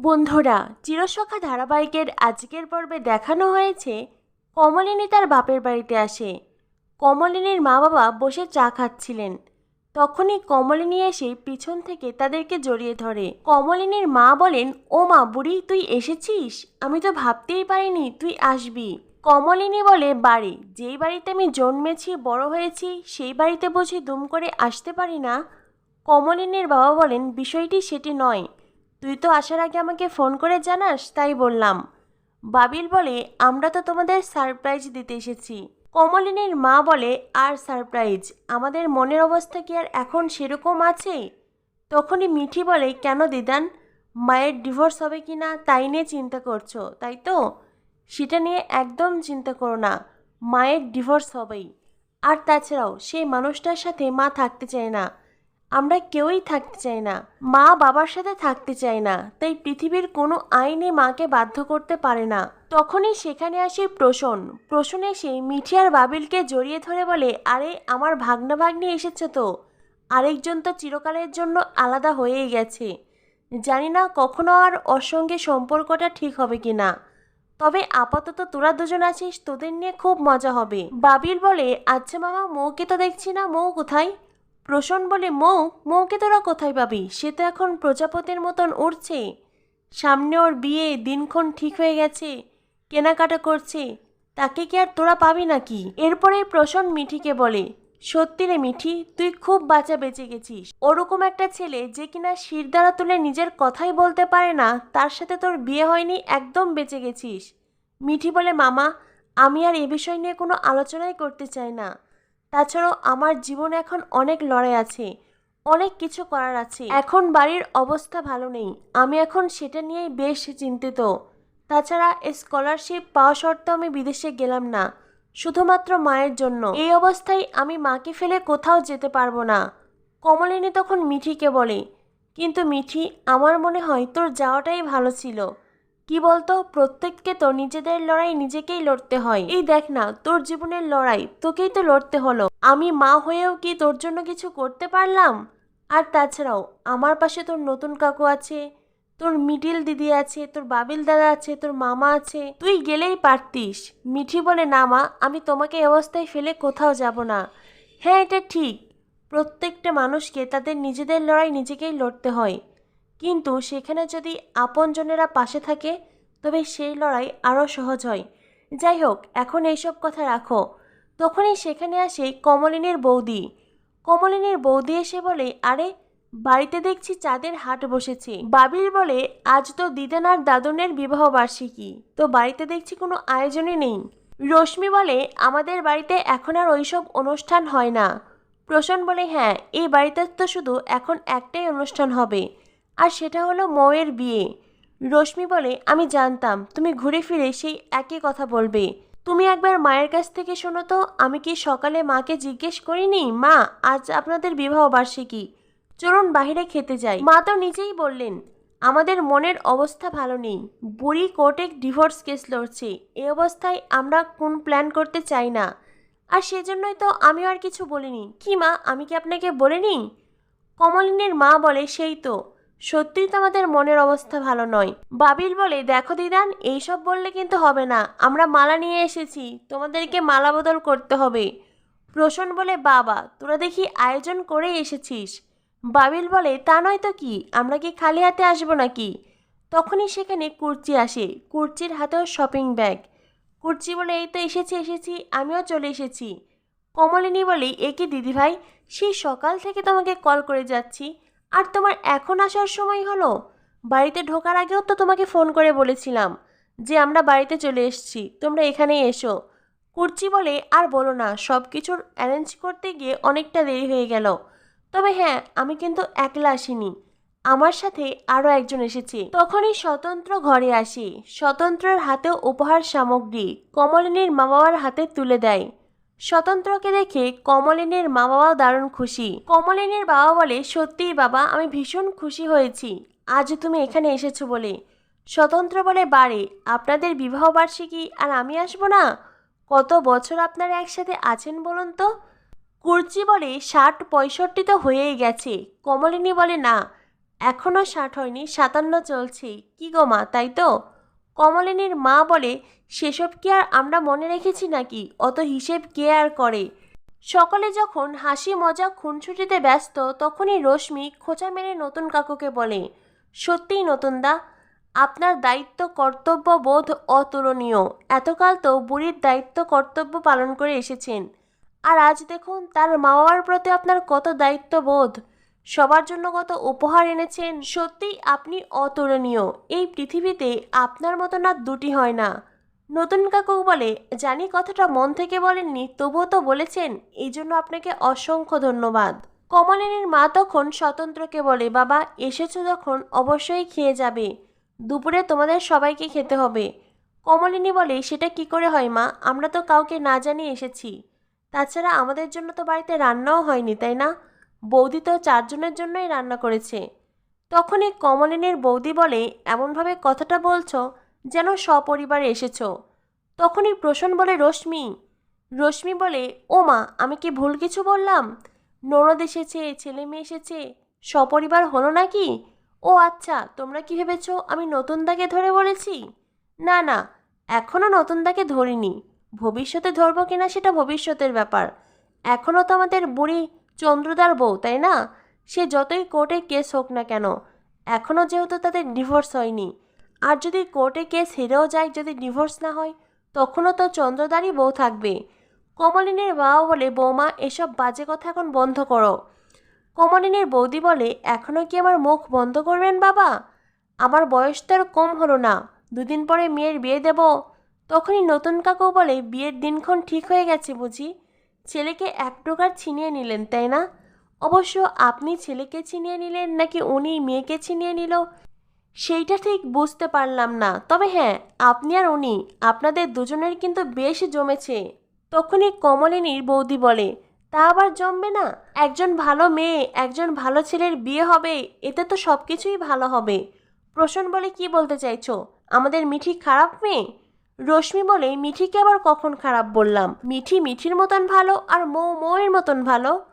বন্ধুরা, চিরসখা ধারাবাহিকের আজকের পর্বে দেখানো হয়েছে কমলিনী তার বাপের বাড়িতে আসে। কমলিনীর মা বাবা বসে চা খাচ্ছিলেন। তখনই কমলিনী এসে পিছন থেকে তাদেরকে জড়িয়ে ধরে। কমলিনীর মা বলেন, ও মা, বুড়ি, তুই এসেছিস? আমি তো ভাবতেই পারিনি তুই আসবি। কমলিনী বলে, বাড়ি, যেই বাড়িতে আমি জন্মেছি, বড় হয়েছি, সেই বাড়িতে বুঝি দুম করে আসতে পারি না? কমলিনীর বাবা বলেন, বিষয়টি সেটি নয়। তুই তো আসার আগে আমাকে ফোন করে জানাস, তাই বললাম। বাবিল বলে, আমরা তো তোমাদের সারপ্রাইজ দিতে এসেছি। কমলিনীর মা বলে, আর সারপ্রাইজ? আমাদের মনের অবস্থা কি আর এখন সেরকম আছে? তখনই মিঠি বলে, কেন দিদান? মায়ের ডিভোর্স হবে কি না, তাই নিয়ে চিন্তা করছ, তাই তো? সেটা নিয়ে একদম চিন্তা করো না, মায়ের ডিভোর্স হবেই। আর তাছাড়াও, সেই মানুষটার সাথে মা থাকতে চায় না। আমরা কেউই থাকতে চাই না। মা বাবার সাথে থাকতে চায় না, তাই পৃথিবীর কোনো আইনে মাকে বাধ্য করতে পারে না। তখনই সেখানে আসে প্রসন। প্রসন এসে মিঠি আর বাবিলকে জড়িয়ে ধরে বলে, আরে, আমার ভাগ্না ভাগ্নি এসেছে তো। আরেকজন তো চিরকালের জন্য আলাদা হয়েই গেছে। জানি না কখনো আর ওর সঙ্গে সম্পর্কটা ঠিক হবে কি না। তবে আপাতত তোরা দুজন আছিস, তোদের নিয়ে খুব মজা হবে। বাবিল বলে আচ্ছা মামা, মৌকে তো দেখছি না। মৌ কোথায়? প্রসন বলে, মৌ, মৌকে তোরা কোথায় পাবি? সে তো এখন প্রজাপতির মতন উড়ছে। সামনে ওর বিয়ে, দিনক্ষণ ঠিক হয়ে গেছে, কেনাকাটা করছে। তাকে কি আর তোরা পাবি নাকি? এরপরে প্রসন মিঠিকে বলে, সত্যি রে মিঠি, তুই খুব বাঁচা বেঁচে গেছিস। ওরকম একটা ছেলে যে কিনা শির দ্বারা তুলে নিজের কথাই বলতে পারে না, তার সাথে তোর বিয়ে হয়নি, একদম বেঁচে গেছিস। মিঠি বলে, মামা, আমি আর এ বিষয় নিয়ে কোনো আলোচনাই করতে চাই না। তাছাড়াও আমার জীবনে এখন অনেক লড়াই আছে, অনেক কিছু করার আছে। এখন বাড়ির অবস্থা ভালো নেই, আমি এখন সেটা নিয়েই বেশ চিন্তিত। তাছাড়া স্কলারশিপ পাওয়া সত্ত্বেও আমি বিদেশে গেলাম না, শুধুমাত্র মায়ের জন্য। এই অবস্থায় আমি মাকে ফেলে কোথাও যেতে পারব না, কমলিনী তখন মিঠিকে বলে, কিন্তু মিঠি, আমার মনে হয় তোর যাওয়াটাই ভালো ছিল। কি বলতো? প্রত্যেককে তো নিজেদের লড়াই নিজেকেই লড়তে হয়। এই দেখ না, তোর জীবনের লড়াই, তোকেই তো লড়তে হলো। আমি মা হয়েও কি তোর জন্য কিছু করতে পারলাম? আর তাছাড়াও, আমার পাশে তোর নতুন কাকু আছে, তোর মিডিল দিদি আছে, তোর বাবিল দাদা আছে, তোর মামা আছে, তুই গেলেই পারতিস। মিঠি বলে, না মা, আমি তোমাকে অবস্থায় ফেলে কোথাও যাব না। হ্যাঁ এটা ঠিক। প্রত্যেকটা মানুষকে তাদের নিজেদের লড়াই নিজেকেই লড়তে হয়। কিন্তু সেখানে যদি আপনজনেরা পাশে থাকে, তবে সেই লড়াই আরও সহজ হয়। যাই হোক, এখন এইসব কথা রাখো। তখনই সেখানে আসে কমলিনীর বৌদি। কমলিনীর বৌদি এসে বলে, আরে, বাড়িতে দেখছি চাঁদের হাট বসেছে। বাবিল বলে, আজ তো দিদান আর দাদনের বিবাহ বার্ষিকী, তো বাড়িতে দেখছি কোনো আয়োজনই নেই। রশ্মি বলে, আমাদের বাড়িতে এখন আর ওইসব অনুষ্ঠান হয় না। প্রসন বলে হ্যাঁ এই বাড়িতে তো শুধু এখন একটাই অনুষ্ঠান হবে। আর সেটা হলো মৌয়ের বিয়ে। রশ্মি বলে, আমি জানতাম, তুমি ঘুরে ফিরে সেই একই কথা বলবে। তুমি একবার মায়ের কাছ থেকে শোনো তো, আমি কি সকালে মাকে জিজ্ঞেস করিনি? মা, আজ আপনাদের বিবাহ বার্ষিকী। চলুন বাইরে খেতে যাই। মা তো নিজেই বললেন, আমাদের মনের অবস্থা ভালো নেই। বুড়ি কোর্টে ডিভোর্স কেস লড়ছে। এ অবস্থায় আমরা কোন প্ল্যান করতে চাই না। আর সেজন্যই তো আমি আর কিছু বলিনি। কি মা, আমি কি আপনাকে বলিনি? কমলিনীর মা বলে, সেই তো। সত্যিই তো আমাদের মনের অবস্থা ভালো নয়। বাবিল বলে, দেখো দিদান, এইসব বললে কিন্তু হবে না। আমরা মালা নিয়ে এসেছি। তোমাদেরকে মালা বদল করতে হবে। প্রসন বলে, বাবা, তোরা দেখি আয়োজন করেই এসেছিস। বাবিল বলে, তা নয় তো কি? আমরা কি খালি হাতে আসব নাকি? তখনই সেখানে কুর্চি আসে। কুর্চির হাতেও শপিং ব্যাগ। কুর্চি বলে, এই তো এসেছি এসেছি। আমিও চলে এসেছি। কমলিনী বলে, এ কি দিদিভাই? সেই সকাল থেকে তোমাকে কল করে যাচ্ছি। আর তোমার এখন আসার সময় হলো? বাড়িতে ঢোকার আগেও তো তোমাকে ফোন করে বলেছিলাম যে আমরা বাড়িতে চলে এসেছি, তোমরা এখানেই এসো। কুর্চি বলে আর বলো না সব কিছুর অ্যারেঞ্জ করতে গিয়ে অনেকটা দেরি হয়ে গেল। তবে হ্যাঁ আমি কিন্তু একলা আসিনি। আমার সাথে আরও একজন এসেছে। তখনই স্বতন্ত্র ঘরে আসি। স্বতন্ত্রের হাতেও উপহার সামগ্রী কমলিনীর মা বাবার হাতে তুলে দেয়। স্বতন্ত্রকে দেখে কমলিনীর মা বাবাও দারুণ খুশি। কমলিনীর বাবা বলে, সত্যিই বাবা, আমি ভীষণ খুশি হয়েছি। আজ তুমি এখানে এসেছ বলে। স্বতন্ত্র বলে বাড়ি আপনাদের বিবাহ বার্ষিকী আর আমি আসব না? কত বছর আপনারা একসাথে আছেন বলুন তো? কুর্চি বলে, ষাট পঁয়ষট্টি তো হয়েই গেছে। কমলিনী বলে, না এখনও ষাট হয়নি, সাতান্ন চলছে। কি গো মা, তাই তো? কমলিনীর মা বলে, সেসব কি আর আমরা মনে রেখেছি নাকি? অত হিসেব কে আর করে? সকলে যখন হাসি মজা খুনছুটিতে ব্যস্ত, তখনই রশ্মি খোঁচা মেরে নতুন কাকুকে বলে, সত্যিই নতুন দা, আপনার দায়িত্ব কর্তব্য বোধ অতুলনীয়। এতকাল তো বুড়ির দায়িত্ব কর্তব্য পালন করে এসেছেন। আর আজ দেখুন, তার মা বাবার প্রতি আপনার কত দায়িত্ববোধ সবার জন্য কত উপহার এনেছেন, সত্যিই আপনি অতুলনীয়। এই পৃথিবীতে আপনার মতো না দুটি হয় না। নতুন কাকু বলে, জানি কথাটা মন থেকে বলেননি, তবুও তো বলেছেন, এই জন্য আপনাকে অসংখ্য ধন্যবাদ। কমলিনীর মা তখন স্বতন্ত্রকে বলে, বাবা, এসেছ যখন, অবশ্যই খেয়ে যাবে। দুপুরে তোমাদের সবাইকে খেতে হবে। কমলিনী বলে, সেটা কি করে হয় মা? আমরা তো কাউকে না জানিয়ে এসেছি। তাছাড়া আমাদের জন্য তো বাড়িতে রান্নাও হয়নি, তাই না? বৌদি তো চারজনের জন্যই রান্না করেছে। তখনই কমলিনীর বৌদি বলে, এমনভাবে কথাটা বলছো যেন সপরিবারে এসেছ তখনই প্রসন্ন বলে, রশ্মি রশ্মি বলে ও মা আমি কি ভুল কিছু বললাম? ননদ এসেছে, ছেলে মেয়ে এসেছে, সপরিবার হলো নাকি? ও আচ্ছা তোমরা কি ভেবেছো আমি নতুন দাকে ধরে বলেছি? না না এখনও নতুন দাকে ধরিনি। ভবিষ্যতে ধরবো কিনা সেটা ভবিষ্যতের ব্যাপার। এখনও তো আমাদের বুড়ি চন্দ্রদার বউ, তাই না? সে যতই কোর্টে কেস হোক না কেন এখনও যেহেতু তাদের ডিভোর্স হয়নি। আর যদি কোর্টে কেস হেরেও যায়, যদি ডিভোর্স না হয়, তখনও তো চন্দ্রদারই বউ থাকবে। কমলিনীর বাবা বলে, বৌমা, এসব বাজে কথা এখন বন্ধ করো। কমলিনীর বৌদি বলে এখনও কি আমার মুখ বন্ধ করবেন বাবা? আমার বয়স তো আর কম হলো না। দুদিন পরে মেয়ের বিয়ে দেব? তখনই নতুন কাকু বলে, বিয়ের দিনক্ষণ ঠিক হয়ে গেছে বুঝি? ছেলেকে এক প্রকার ছিনিয়ে নিলেন, তাই না? অবশ্য আপনি ছেলেকে ছিনিয়ে নিলেন নাকি উনি মেয়েকে ছিনিয়ে নিল? সেইটা ঠিক বুঝতে পারলাম না। তবে হ্যাঁ আপনি আর উনি, আপনাদের দুজনের কিন্তু বেশ জমেছে। তখনই কমলিনীর বৌদি বলে, তা আবার জমবে না? একজন ভালো মেয়ে, একজন ভালো ছেলের বিয়ে হবে, এতে তো সব কিছুই ভালো হবে। প্রসন্ন বলে, কি বলতে চাইছো? আমাদের মিঠি খারাপ মেয়ে? রশ্মি বলে, মিঠিকে আবার কখন খারাপ বললাম? মিঠি মিঠির মতন ভালো আর মৌ মৌয়ের মতন ভালো?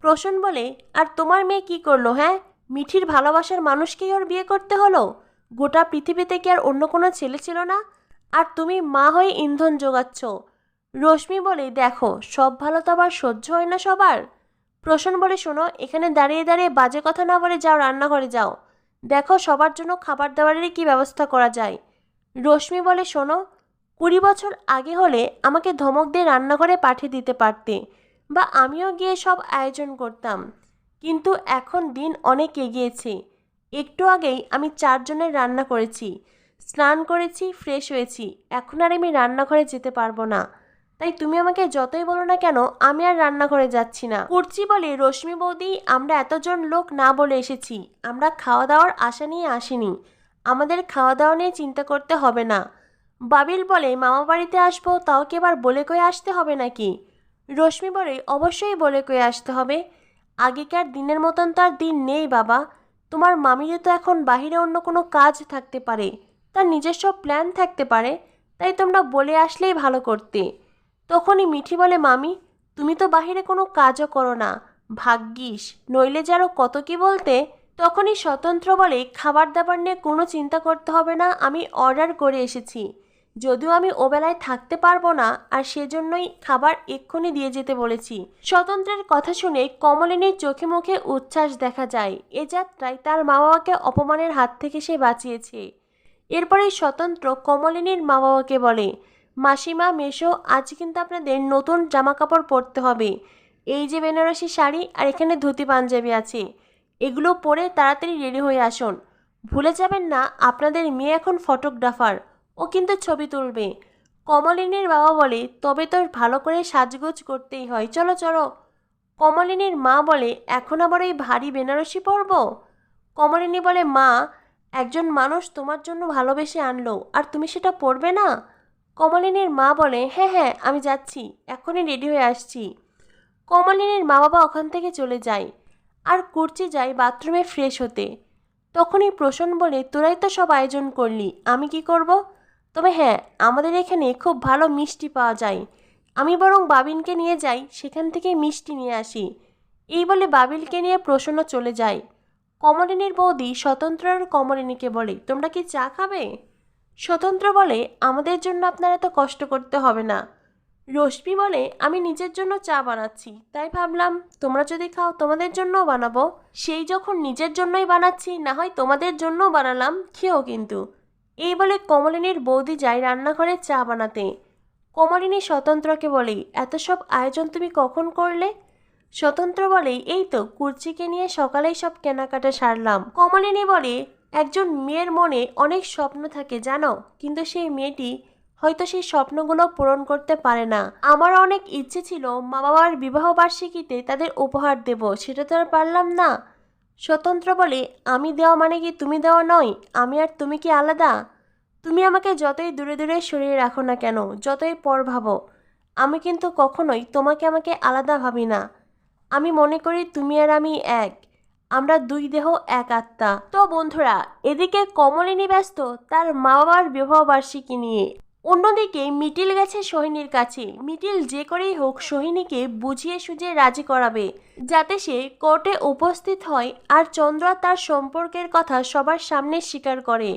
প্রসন্ন বলে, আর তোমার মেয়ে কি করল হ্যাঁ? মিঠির ভালোবাসার মানুষকেই ওর বিয়ে করতে হলো? গোটা পৃথিবীতে কি আর অন্য কোনো ছেলে ছিল না? আর তুমি মা হয়ে ইন্ধন যোগাচ্ছ রশ্মি বলে, দেখো, সব ভালো তো আবার সহ্য হয় না সবার। প্রসন্ন বলে, শোনো, এখানে দাঁড়িয়ে দাঁড়িয়ে বাজে কথা না বলে যাও, রান্নাঘরে যাও। দেখো, সবার জন্য খাবার দাবারেরই কী ব্যবস্থা করা যায়? রশ্মি বলে, শোনো কুড়ি বছর আগে হলে আমাকে ধমক দিয়ে রান্নাঘরে পাঠিয়ে দিতে পারতে বা আমিও গিয়ে সব আয়োজন করতাম। কিন্তু এখন দিন অনেক এগিয়েছে। একটু আগেই আমি চারজনের রান্না করেছি। স্নান করেছি, ফ্রেশ হয়েছি। এখন আর আমি রান্নাঘরে যেতে পারব না। তাই তুমি আমাকে যতই বলো না কেন, আমি আর রান্নাঘরে যাচ্ছি না। কুর্চি বলে রশ্মি বৌদি, আমরা এতজন লোক না বলে এসেছি। আমরা খাওয়া দাওয়ার আশা নিয়ে আসিনি। আমাদের খাওয়া দাওয়া নিয়ে চিন্তা করতে হবে না। বাবিল বলে, মামা বাড়িতে আসব, তাও কি এবার বলে কয়ে আসতে হবে নাকি? রশ্মি বলে, অবশ্যই বলে কয়ে আসতে হবে। আগেকার দিনের মতন তো আর দিন নেই বাবা। তোমার মামিরও তো এখন বাহিরে অন্য কোনো কাজ থাকতে পারে। তার নিজস্ব প্ল্যান থাকতে পারে। তাই তোমরা বলে আসলেই ভালো করতে। তখনই মিঠি বলে, মামি, তুমি তো বাহিরে কোনো কাজও করো না। ভাগ্যিস, নইলে যারও কত কি বলতে? তখনই স্বতন্ত্র বলে, খাবার দাবার নিয়ে কোনো চিন্তা করতে হবে না। আমি অর্ডার করে এসেছি। যদিও আমি ওবেলায় থাকতে পারব না, আর সেজন্যই খাবার এক্ষুনি দিয়ে যেতে বলেছি। স্বতন্ত্রের কথা শুনে কমলিনীর চোখে মুখে উচ্ছ্বাস দেখা যায়। এ যাত্রায় তার মা বাবাকে অপমানের হাত থেকে সে বাঁচিয়েছে। এরপরে স্বতন্ত্র কমলিনীর মা বাবাকে বলে, মাসিমা মেশো আজ কিন্তু আপনাদের নতুন জামা কাপড় পরতে হবে। এই যে বেনারসি শাড়ি আর এখানে ধুতি পাঞ্জাবি আছে, এগুলো পরে তাড়াতাড়ি রেডি হয়ে আসুন। ভুলে যাবেন না, আপনাদের মেয়ে এখন ফটোগ্রাফার। ও কিন্তু ছবি তুলবে। কমলিনীর বাবা বলে, তবে তো ভালো করে সাজগোজ করতেই হয়। চলো চলো। কমলিনীর মা বলে, এখন আবার এই ভারী বেনারসি পরব? কমলিনী বলে, মা, একজন মানুষ তোমার জন্য ভালোবেসে আনলো, আর তুমি সেটা পরবে না? কমলিনীর মা বলে হ্যাঁ হ্যাঁ আমি যাচ্ছি, এখনই রেডি হয়ে আসছি। কমলিনীর মা বাবা ওখান থেকে চলে যায়, আর কুর্চি যায় বাথরুমে ফ্রেশ হতে। তখনই প্রসন্ন বলে, তোরাই তো সব আয়োজন করলি, আমি কি করব? তবে হ্যাঁ আমাদের এখানে খুব ভালো মিষ্টি পাওয়া যায়। আমি বরং বাবিনকে নিয়ে যাই, সেখান থেকে মিষ্টি নিয়ে আসি। এই বলে বাবিলকে নিয়ে প্রসন্ন চলে যায়। কমলিনীর বৌদি স্বতন্ত্র আর কমলিনীকে বলে, তোমরা কি চা খাবে? স্বতন্ত্র বলে, আমাদের জন্য আপনার এত কষ্ট করতে হবে না। রশ্মি বলে, আমি নিজের জন্য চা বানাচ্ছি। তাই ভাবলাম, তোমরা যদি খাও, তোমাদের জন্যও বানাবো। সেই যখন নিজের জন্যই বানাচ্ছি, না হয় তোমাদের জন্যও বানালাম খেও কিন্তু। এই বলে কমলিনীর বৌদি যায় রান্নাঘরে চা বানাতে। কমলিনী স্বতন্ত্রকে বলে, এত সব আয়োজন তুমি কখন করলে? স্বতন্ত্র বলে, এই তো, কুর্চিকে নিয়ে সকালেই সব কেনাকাটা সারলাম। কমলিনী বলে, একজন মেয়ের মনে অনেক স্বপ্ন থাকে, জানো? কিন্তু সেই মেয়েটি হয়তো সেই স্বপ্নগুলো পূরণ করতে পারে না। আমার অনেক ইচ্ছে ছিল মা বাবার বিবাহবার্ষিকীতে তাদের উপহার দেব, সেটা তো আর পারলাম না। স্বতন্ত্র বলে, আমি দেওয়া মানে কি তুমি দেওয়া নয়? আমি আর তুমি কি আলাদা? তুমি আমাকে যতই দূরে দূরে সরিয়ে রাখো না কেন, যতই পর ভাবো, আমি কিন্তু কখনোই তোমাকে আমাকে আলাদা ভাবি না। আমি মনে করি তুমি আর আমি এক। আমরা দুই দেহ, এক আত্মা। তো বন্ধুরা, এদিকে কমলিনী ব্যস্ত, তার মা বাবার বিবাহ বার্ষিকী নিয়ে। অন্যদিকে মিটিল গেছে সোহিনীর কাছে। মিটিল যে করেই হোক সোহিনীকে বুঝিয়ে সুঝিয়ে রাজি করাবে, যাতে সে কোর্টে উপস্থিত হয় আর চন্দ্র তার সম্পর্কের কথা সবার সামনে স্বীকার করে।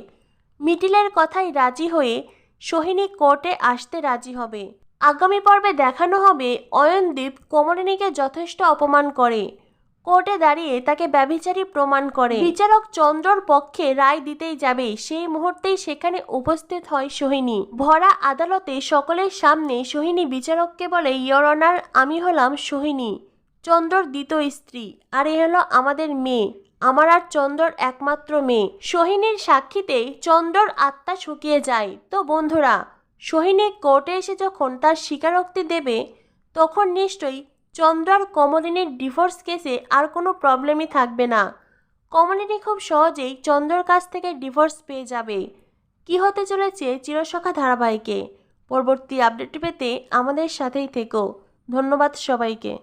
মিটিলের কথায় রাজি হয়ে সোহিনী কোর্টে আসতে রাজি হবে। আগামী পর্বে দেখানো হবে অয়নদীপ কমলিনীকে যথেষ্ট অপমান করে। কোর্টে দাঁড়িয়ে তাকে ব্যভিচারী প্রমাণ করে। বিচারক চন্দ্রর পক্ষে রায় দিতেই যাবে। সেই মুহূর্তেই সেখানে উপস্থিত হয় সোহিনী। ভরা আদালতে সকলের সামনে সোহিনী বিচারককে বলে ইয়র অনার আমি হলাম সোহিনী। চন্দ্রর দ্বিতীয় স্ত্রী। আর এ হলো আমাদের মেয়ে। আমার আর চন্দ্রর একমাত্র মেয়ে। সোহিনীর সাক্ষীতে চন্দ্রর আত্মা শুকিয়ে যায়। তো বন্ধুরা, সোহিনী কোর্টে এসে যখন তার স্বীকারোক্তি দেবে, তখন নিশ্চয়ই চন্দ্র আর কমলিনীর ডিভোর্স কেসে আর কোনো প্রবলেমই থাকবে না। কমলিনী খুব সহজেই চন্দ্রর কাছ থেকে ডিভোর্স পেয়ে যাবে। কি হতে চলেছে চিরসখা ধারাবাহিকে? পরবর্তী আপডেট পেতে আমাদের সাথেই থেকো। ধন্যবাদ সবাইকে।